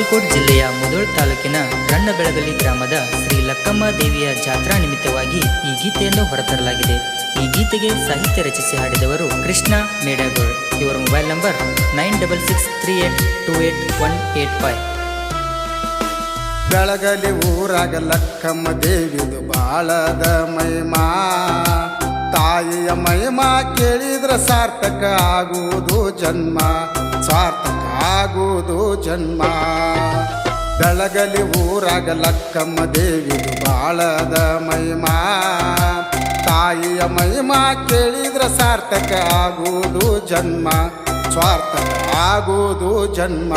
ಬಾಗಲಕೋಟ್ ಜಿಲ್ಲೆಯ ಮುದೋಳ್ ತಾಲೂಕಿನ ರಣ್ಣಬೆಳಗಲಿ ಗ್ರಾಮದ ಶ್ರೀ ಲಕ್ಕಮ್ಮ ದೇವಿಯ ಜಾತ್ರಾ ನಿಮಿತ್ತವಾಗಿ ಈ ಗೀತೆಯನ್ನು ಹೊರತರಲಾಗಿದೆ. ಈ ಗೀತೆಗೆ ಸಾಹಿತ್ಯ ರಚಿಸಿ ಹಾಡಿದವರು ಕೃಷ್ಣ ಮೇಡಗೋಳ್. ಇವರ mobile number nine double six three eight two eight one eight five. Belagali ಊರಾಗ ಲಕ್ಕಮ್ಮ ದೇವಿದು ಬಾಳದ ಮಹಿಮಾ. ತಾಯಿಯ ಮಹಿಮಾ ಕೇಳಿದ್ರ ಸಾರ್ಥಕ ಆಗುವುದು ಜನ್ಮ. ಸಾರ್ಥಕ ಆಗುವುದು ಜನ್ಮ. ಬೆಳಗಲಿ ಊರಾಗ ಲಕ್ಕಮ್ಮ ದೇವಿದು ಬಾಳದ ಮಹಿಮಾ. ತಾಯಿಯ ಮಹಿಮಾ ಕೇಳಿದ್ರ ಸಾರ್ಥಕ ಆಗುವುದು ಜನ್ಮ, ಸ್ವಾರ್ಥಕ ಆಗುವುದು ಜನ್ಮ.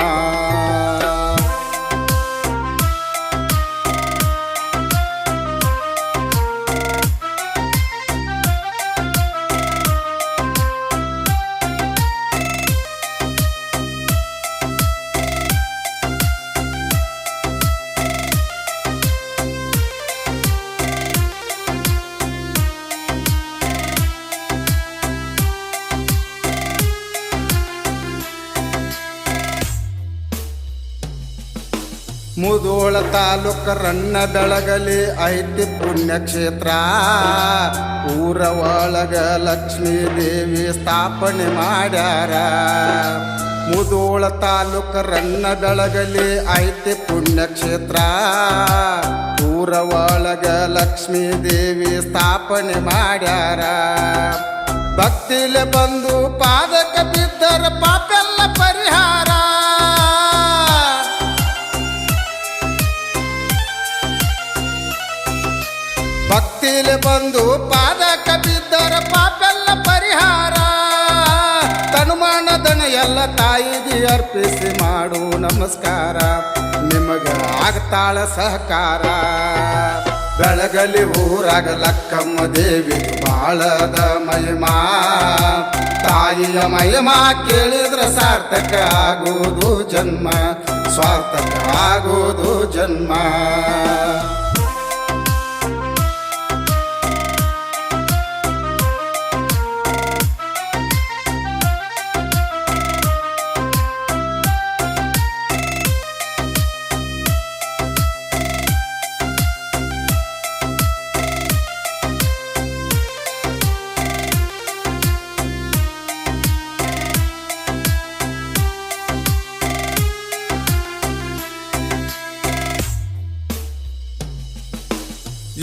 ಮುದೋಳ ತಾಲೂಕ ರನ್ನ ಬೆಳಗಲಿ ಐತಿ ಪುಣ್ಯಕ್ಷೇತ್ರ. ಊರ ಒಳಗ ಲಕ್ಷ್ಮೀ ದೇವಿ ಸ್ಥಾಪನೆ ಮಾಡ್ಯಾರ. ಮುದೋಳ ತಾಲೂಕ ರನ್ನ ಬೆಳಗಲಿ ಐತಿ ಪುಣ್ಯಕ್ಷೇತ್ರ. ಊರ ಒಳಗ ಲಕ್ಷ್ಮೀ ದೇವಿ ಸ್ಥಾಪನೆ ಮಾಡ್ಯಾರ. ಭಕ್ತಿಲೆ ಬಂದು ಪಾದಕ ಬಿದ್ದರ ಪಾಪೆಲ್ಲ ಪರಿಹಾರ. ಭಕ್ತಿಲೆ ಬಂದು ಪಾದ ಕಬಿದ್ದರ ಪಾಪೆಲ್ಲ ಪರಿಹಾರ. ತನುಮಾನ ದನ ಎಲ್ಲ ತಾಯಿಗೆ ಅರ್ಪಿಸಿ ಮಾಡು ನಮಸ್ಕಾರ. ನಿಮಗ ಆಗ್ತಾಳ ಸಹಕಾರ. ಬೆಳಗಲಿ ಊರಾಗ ಲಕ್ಕಮ್ಮ ದೇವಿ ಬಾಳದ ಮಹಿಮಾ. ತಾಯಿಯ ಮಹಿಮಾ ಕೇಳಿದ್ರ ಸಾರ್ಥಕ ಆಗುವುದು ಜನ್ಮ ಸ್ವಾರ್ಥಕ ಆಗುವುದು ಜನ್ಮ.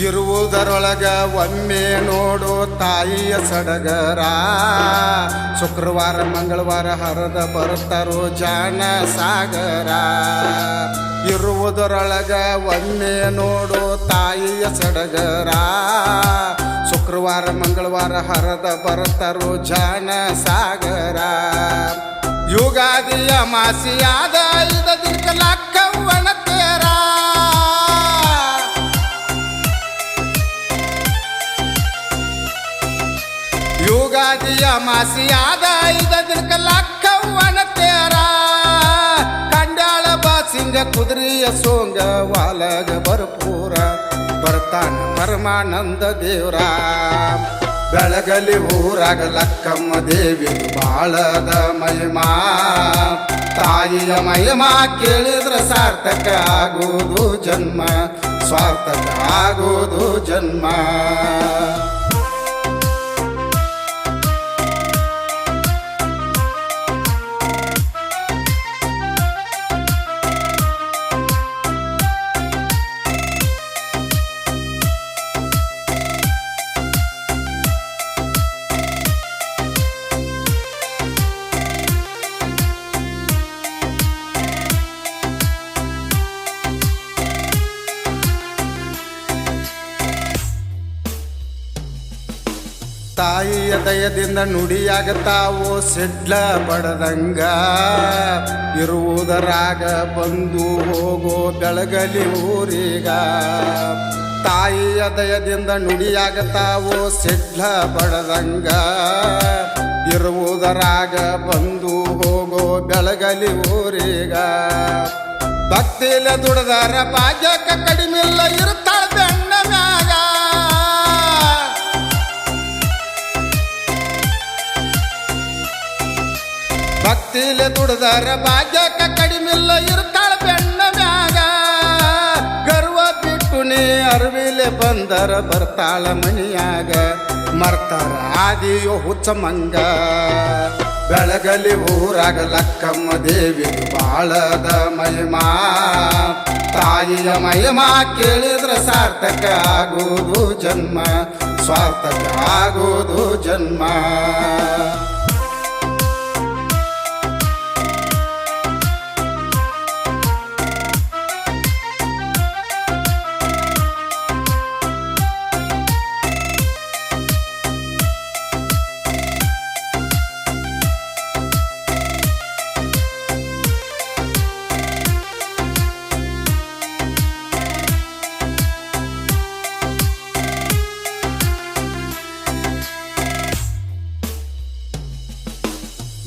ಇರುವುದರೊಳಗ ಒಮ್ಮೆ ನೋಡು ತಾಯಿಯ ಸಡಗರ. ಶುಕ್ರವಾರ, ಮಂಗಳವಾರ ಹರದ ಬರುತ್ತಾರೋ ಜಾಣ ಸಾಗರ ಇರುವುದರೊಳಗ ಒಮ್ಮೆ ನೋಡು ತಾಯಿಯ ಸಡಗರ. ಶುಕ್ರವಾರ, ಮಂಗಳವಾರ ಹರದ ಬರುತ್ತಾರೋ ಜಾಣ ಸಾಗರ ಯುಗಾದಿಯ ಮಾಸಿಯಾದ ಐದ ದಿನಕ ಯುಗಾದಿಯ ಮಾಸಿಯಾದ ಐದ ದಿನಕ ಲಕ್ಕವ್ವನ ತೇರ. ಕಂಡಾಳ ಬಾಸಿಂಗ ಕುದುರೆಯ ಸೋಂಗ ವಾಲಗ ಭರ್ಪೂರ. ಬರ್ತಾನ ಪರಮಾನಂದ ದೇವರ. ಬೆಳಗಲಿ ಊರಾಗ ಲಕ್ಕಮ್ಮ ದೇವಿ ಬಾಳದ ಮಹಿಮಾ. ತಾಯಿಯ ಮಹಿಮಾ ಕೇಳಿದ್ರ ಸಾರ್ಥಕ ಆಗೋದು ಜನ್ಮ. ಸ್ವಾರ್ಥಕ ಆಗೋದು ಜನ್ಮ. ತಾಯಿಯ ದಯದಿಂದ ನುಡಿಯಾಗತ್ತಾವು ಸಿಡ್ಲ ಪಡದಂಗ. ಇರುವುದರಾಗ ಬಂದು ಹೋಗೋ ಬೆಳಗಲಿ ಊರಿಗ. ತಾಯಿಯ ದಯದಿಂದ ನುಡಿಯಾಗತ್ತಾವು ಸಿಡ್ಲ ಪಡದಂಗ. ಇರುವುದರಾಗ ಬಂದು ಹೋಗೋ ಬೆಳಗಲಿ ಊರಿಗ. ಭಕ್ತಿಲ ದುಡದಾರ ಭಾಗ್ಯಕ್ಕ ಕಡಿಮಿಲ್ಲ ಇರ್ತಾಳ ಭಕ್ತಿಲೆ ದುಡದಾರ ಭಾಗ್ಯಕ್ಕ ಕಡಿಮಿಲ್ಲ ಇರ್ತಾಳ ಬೆಣ್ಣ ಮ್ಯಾಗ. ಗರ್ವ ಬಿಟ್ಟುನೆ ಅರಿವಿಲೆ ಬಂದರ ಬರ್ತಾಳ ಮನಿಯಾಗ. ಮರ್ತಾರ ಆದಿಯೋ ಹುಚ್ಚ ಮಂಗ. ಬೆಳಗಲಿ ಊರಾಗ ಲಕ್ಕಮ್ಮ ದೇವಿ ಬಾಳದ ಮಹಿಮಾ. ತಾಯಿಯ ಮಹಿಮಾ ಕೇಳಿದ್ರೆ ಸಾರ್ಥಕ ಆಗೋದು ಜನ್ಮ. ಸ್ವಾರ್ಥಕ ಆಗೋದು ಜನ್ಮ.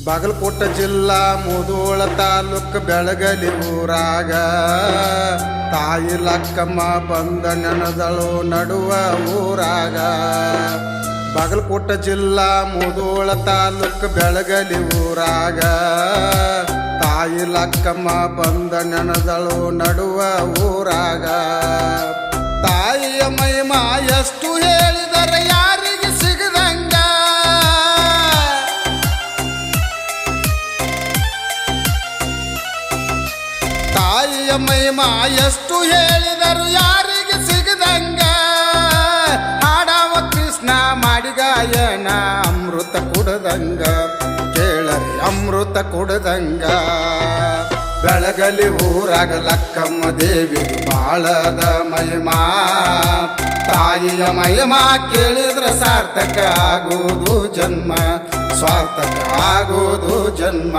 ಬಾಗಲಕೋಟ ಜಿಲ್ಲಾ ಮುದೋಳ ತಾಲೂಕ್ ಬೆಳಗಲಿ ಊರಾಗ. ತಾಯಿ ಲಕ್ಕಮ್ಮ ಬಂದ ನೆನದಳು ನಡುವ ಊರಾಗ. ಬಾಗಲಕೋಟ ಜಿಲ್ಲಾ ಮುದೋಳ ತಾಲೂಕ್ ಬೆಳಗಲಿ ಊರಾಗ. ತಾಯಿ ಲಕ್ಕಮ್ಮ ಬಂದ ನೆನದಳು ನಡುವ ಊರಾಗ. ತಾಯಿಯ ಮಹಿಮಾ ಎಷ್ಟು ಹೇಳಿದರೆ ಮಹಿಮಾ ಎಷ್ಟು ಹೇಳಿದರು ಯಾರಿಗೆ ಸಿಗದಂಗ? ಹಾಡವ ಕೃಷ್ಣ ಮಾಡಿಗಾಯನ, ಅಮೃತ ಕುಡದಂಗ. ಕೇಳರಿ, ಅಮೃತ ಕುಡದಂಗ. ಬೆಳಗಲಿ ಊರಾಗ ಲಕ್ಕಮ್ಮ ದೇವಿ, ಬಾಳದ ಮಹಿಮಾ. ತಾಯಿಯ ಮಹಿಮಾ ಕೇಳಿದ್ರೆ ಸಾರ್ಥಕ ಆಗುವುದು ಜನ್ಮ, ಸ್ವಾರ್ಥಕ ಆಗುವುದು ಜನ್ಮ.